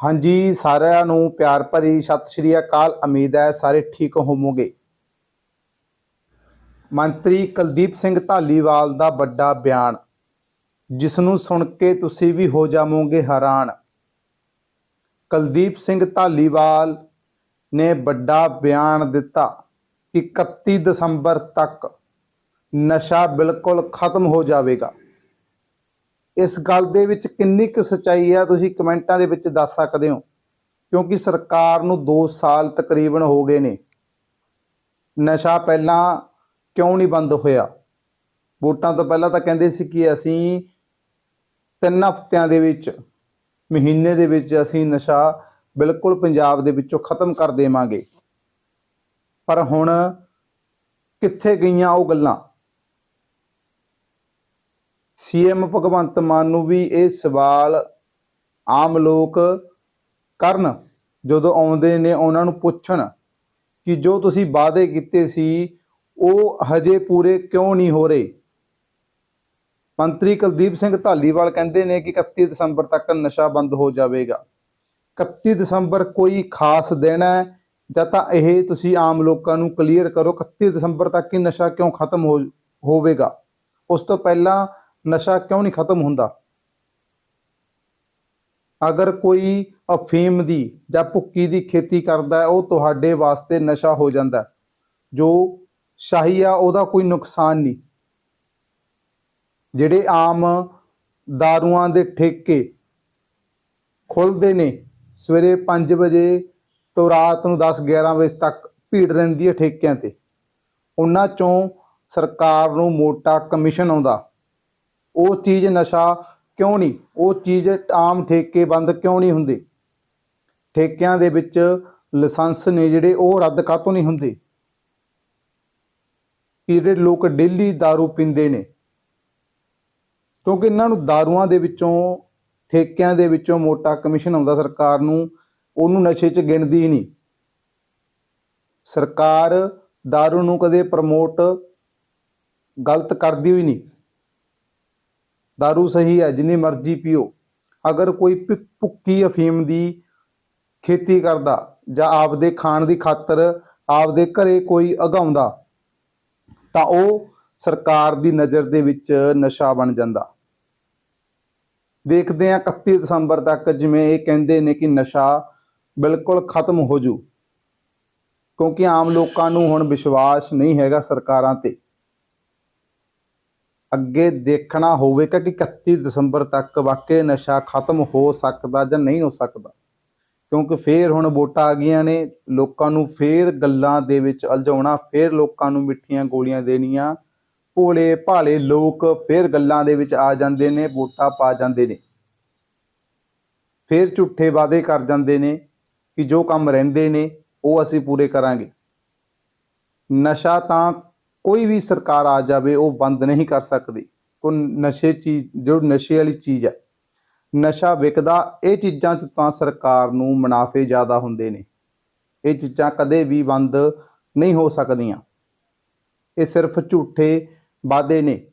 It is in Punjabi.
ਹਾਂਜੀ, ਸਾਰਿਆਂ ਨੂੰ ਪਿਆਰ ਭਰੀ ਸਤਿ ਸ਼੍ਰੀ ਅਕਾਲ। ਉਮੀਦ ਹੈ ਸਾਰੇ ਠੀਕ ਹੋਵੋਗੇ। ਮੰਤਰੀ ਕੁਲਦੀਪ ਸਿੰਘ ਧਾਲੀਵਾਲ ਦਾ ਵੱਡਾ ਬਿਆਨ ਜਿਸ ਨੂੰ ਸੁਣ ਕੇ ਤੁਸੀਂ ਵੀ ਹੋ ਜਾਵੋਗੇ ਹੈਰਾਨ। ਕੁਲਦੀਪ ਸਿੰਘ ਧਾਲੀਵਾਲ ਨੇ ਵੱਡਾ ਬਿਆਨ ਦਿੱਤਾ ਕਿ 31 ਦਸੰਬਰ ਤੱਕ ਨਸ਼ਾ ਬਿਲਕੁਲ ਖਤਮ ਹੋ ਜਾਵੇਗਾ। ਇਸ ਗੱਲ ਦੇ ਵਿੱਚ ਕਿੰਨੀ ਕੁ ਸਚਾਈ ਆ ਤੁਸੀਂ ਕਮੈਂਟਾਂ ਦੇ ਵਿੱਚ ਦੱਸ ਸਕਦੇ ਹੋ? ਕਿਉਂਕਿ ਸਰਕਾਰ ਨੂੰ 2 ਸਾਲ ਤਕਰੀਬਨ ਹੋ ਗਏ ਨੇ। ਨਸ਼ਾ ਪਹਿਲਾਂ ਕਿਉਂ ਨਹੀਂ ਬੰਦ ਹੋਇਆ? ਵੋਟਾਂ ਤੋਂ ਪਹਿਲਾਂ ਤਾਂ ਕਹਿੰਦੇ ਸੀ ਕਿ ਅਸੀਂ ਤਿੰਨ ਹਫ਼ਤਿਆਂ ਦੇ ਵਿੱਚ, ਮਹੀਨੇ ਦੇ ਵਿੱਚ ਅਸੀਂ ਨਸ਼ਾ ਬਿਲਕੁਲ ਪੰਜਾਬ ਦੇ ਵਿੱਚੋਂ ਖਤਮ ਕਰ ਦੇਵਾਂਗੇ। ਪਰ ਹੁਣ ਕਿੱਥੇ ਗਈਆਂ ਉਹ ਗੱਲਾਂ? ਸੀਐਮ ਭਗਵੰਤ ਮਾਨ ਨੂੰ ਵੀ ਇਹ ਸਵਾਲ ਆਮ ਲੋਕ ਕਰਨ, ਜਦੋਂ ਆਉਂਦੇ ਨੇ ਉਹਨਾਂ ਨੂੰ ਪੁੱਛਣ ਕਿ ਜੋ ਤੁਸੀਂ ਵਾਅਦੇ ਕੀਤੇ ਸੀ, ਉਹ ਹਜੇ ਪੂਰੇ ਕਿਉਂ ਨਹੀਂ ਹੋ ਰਹੇ? ਮੰਤਰੀ ਕੁਲਦੀਪ ਸਿੰਘ ਧਾਲੀਵਾਲ ਕਹਿੰਦੇ ਨੇ ਕਿ 31 ਦਸੰਬਰ ਤੱਕ ਨਸ਼ਾ ਬੰਦ ਹੋ ਜਾਵੇਗਾ। 31 ਦਸੰਬਰ ਕੋਈ ਖਾਸ ਦਿਨ ਹੈ, ਜਾਂ ਤਾਂ ਇਹ ਤੁਸੀਂ ਆਮ ਲੋਕਾਂ ਨੂੰ ਕਲੀਅਰ ਕਰੋ 31 ਦਸੰਬਰ ਤੱਕ ਹੀ ਨਸ਼ਾ ਕਿਉਂ ਖਤਮ ਹੋ, ਹੋਵੇਗਾ? ਉਸ ਤੋਂ ਪਹਿਲਾਂ ਨਸ਼ਾ ਕਿਉਂ ਨਹੀਂ ਖਤਮ ਹੁੰਦਾ? ਅਗਰ ਕੋਈ ਅਫੀਮ ਦੀ ਜਾਂ ਭੁੱਕੀ ਦੀ ਖੇਤੀ ਕਰਦਾ ਹੈ, ਉਹ ਤੁਹਾਡੇ ਵਾਸਤੇ ਨਸ਼ਾ ਹੋ ਜਾਂਦਾ ਜੋ ਸ਼ਾਹੀ ਆ, ਉਹਦਾ ਕੋਈ ਨੁਕਸਾਨ ਨਹੀਂ। ਜਿਹੜੇ ਆਮ ਦਾਰੂਆਂ ਦੇ ਠੇਕੇ ਖੁੱਲਦੇ ਨੇ, ਸਵੇਰੇ 5 ਵਜੇ ਤੋਂ ਰਾਤ ਨੂੰ 10 11 ਵਜੇ ਤੱਕ ਭੀੜ ਰਹਿੰਦੀ ਹੈ ਠੇਕਿਆਂ ਤੇ। ਉਹਨਾਂ ਚੋਂ ਸਰਕਾਰ ਨੂੰ ਮੋਟਾ ਕਮਿਸ਼ਨ ਆਉਂਦਾ। ਉਹ ਚੀਜ਼ ਨਸ਼ਾ ਕਿਉਂ ਨਹੀਂ ਉਹ ਚੀਜ਼ ਆਮ ਠੇਕੇ ਬੰਦ ਕਿਉਂ ਨਹੀਂ ਹੁੰਦੇ ਠੇਕਿਆਂ ਦੇ ਵਿੱਚ ਲਾਇਸੈਂਸ ਨੇ ਜਿਹੜੇ ਉਹ ਰੱਦ ਕਾਹਤੋਂ ਨਹੀਂ ਹੁੰਦੇ ਕਿ ਜਿਹੜੇ ਲੋਕ ਡੇਲੀ दारू ਪੀਂਦੇ ਨੇ ਕਿਉਂਕਿ ਇਹਨਾਂ ਨੂੰ ਦਾਰੂਆਂ ਦੇ ਵਿੱਚੋਂ ਠੇਕਿਆਂ ਦੇ ਵਿੱਚੋਂ ਮੋਟਾ ਕਮਿਸ਼ਨ ਆਉਂਦਾ ਸਰਕਾਰ ਨੂੰ ਉਹਨੂੰ ਨਸ਼ੇ 'ਚ ਗਿਣਦੀ ਹੀ ਨਹੀਂ ਸਰਕਾਰ दारू ਨੂੰ ਕਦੇ ਪ੍ਰਮੋਟ ਗਲਤ ਕਰਦੀ ਹੋਈ ਨਹੀਂ दारू ਸਹੀ ਹੈ ਜਿੰਨੀ ਮਰਜ਼ੀ ਪੀਓ ਅਗਰ ਕੋਈ ਭੁ- ਭੁੱਕੀ ਅਫੀਮ ਦੀ ਖੇਤੀ ਕਰਦਾ ਜਾਂ ਆਪਦੇ ਖਾਣ ਦੀ ਖਾਤਰ ਆਪਦੇ ਘਰੇ ਕੋਈ ਉਗਾਉਂਦਾ ਤਾਂ ਉਹ ਸਰਕਾਰ ਦੀ ਨਜ਼ਰ ਦੇ ਵਿੱਚ ਨਸ਼ਾ ਬਣ ਜਾਂਦਾ ਦੇਖਦੇ ਹਾਂ 31 ਦਸੰਬਰ ਤੱਕ ਜਿਵੇਂ ਇਹ ਕਹਿੰਦੇ ਨੇ ਕਿ ਨਸ਼ਾ ਬਿਲਕੁਲ ਖਤਮ ਹੋ ਜੂ ਕਿਉਂਕਿ ਆਮ ਲੋਕਾਂ ਨੂੰ ਹੁਣ ਵਿਸ਼ਵਾਸ ਨਹੀਂ ਹੈਗਾ ਸਰਕਾਰਾਂ ਤੇ ਅੱਗੇ ਦੇਖਣਾ ਹੋਵੇਗਾ ਕਿ 31 ਦਸੰਬਰ ਤੱਕ ਵਾਕਈ ਨਸ਼ਾ ਖਤਮ ਹੋ ਸਕਦਾ ਜਾਂ ਨਹੀਂ ਹੋ ਸਕਦਾ। ਕਿਉਂਕਿ ਫੇਰ ਹੁਣ ਵੋਟਾਂ ਆ ਗਈਆਂ ਨੇ, ਲੋਕਾਂ ਨੂੰ ਫੇਰ ਗੱਲਾਂ ਦੇ ਵਿੱਚ ਉਲਝਾਉਣਾ ਫੇਰ ਲੋਕਾਂ ਨੂੰ ਮਿੱਠੀਆਂ ਗੋਲੀਆਂ ਦੇਣੀਆਂ, ਭੋਲੇ ਭਾਲੇ ਲੋਕ ਫੇਰ ਗੱਲਾਂ ਦੇ ਵਿੱਚ ਆ ਜਾਂਦੇ ਨੇ, ਵੋਟਾਂ ਪਾ ਜਾਂਦੇ ਨੇ। ਫੇਰ ਝੂਠੇ ਵਾਅਦੇ ਕਰ ਜਾਂਦੇ ਨੇ ਕਿ ਜੋ ਕੰਮ ਰਹਿੰਦੇ ਨੇ, ਉਹ ਅਸੀਂ ਪੂਰੇ ਕਰਾਂਗੇ। ਨਸ਼ਾ ਤਾਂ ਕੋਈ ਵੀ ਸਰਕਾਰ ਆ ਜਾਵੇ, ਉਹ ਬੰਦ ਨਹੀਂ ਕਰ ਸਕਦੀ। ਕੋਈ ਨਸ਼ੇ ਚੀਜ਼, ਜੋ ਨਸ਼ੇ ਵਾਲੀ ਚੀਜ਼ ਹੈ, ਨਸ਼ਾ ਵਿਕਦਾ, ਇਹ ਚੀਜ਼ਾਂ 'ਚ ਤਾਂ ਸਰਕਾਰ ਨੂੰ ਮੁਨਾਫੇ ਜ਼ਿਆਦਾ ਹੁੰਦੇ ਨੇ। ਇਹ ਚੀਜ਼ਾਂ ਕਦੇ ਵੀ ਬੰਦ ਨਹੀਂ ਹੋ ਸਕਦੀਆਂ। ਇਹ ਸਿਰਫ ਝੂਠੇ ਵਾਅਦੇ ਨੇ।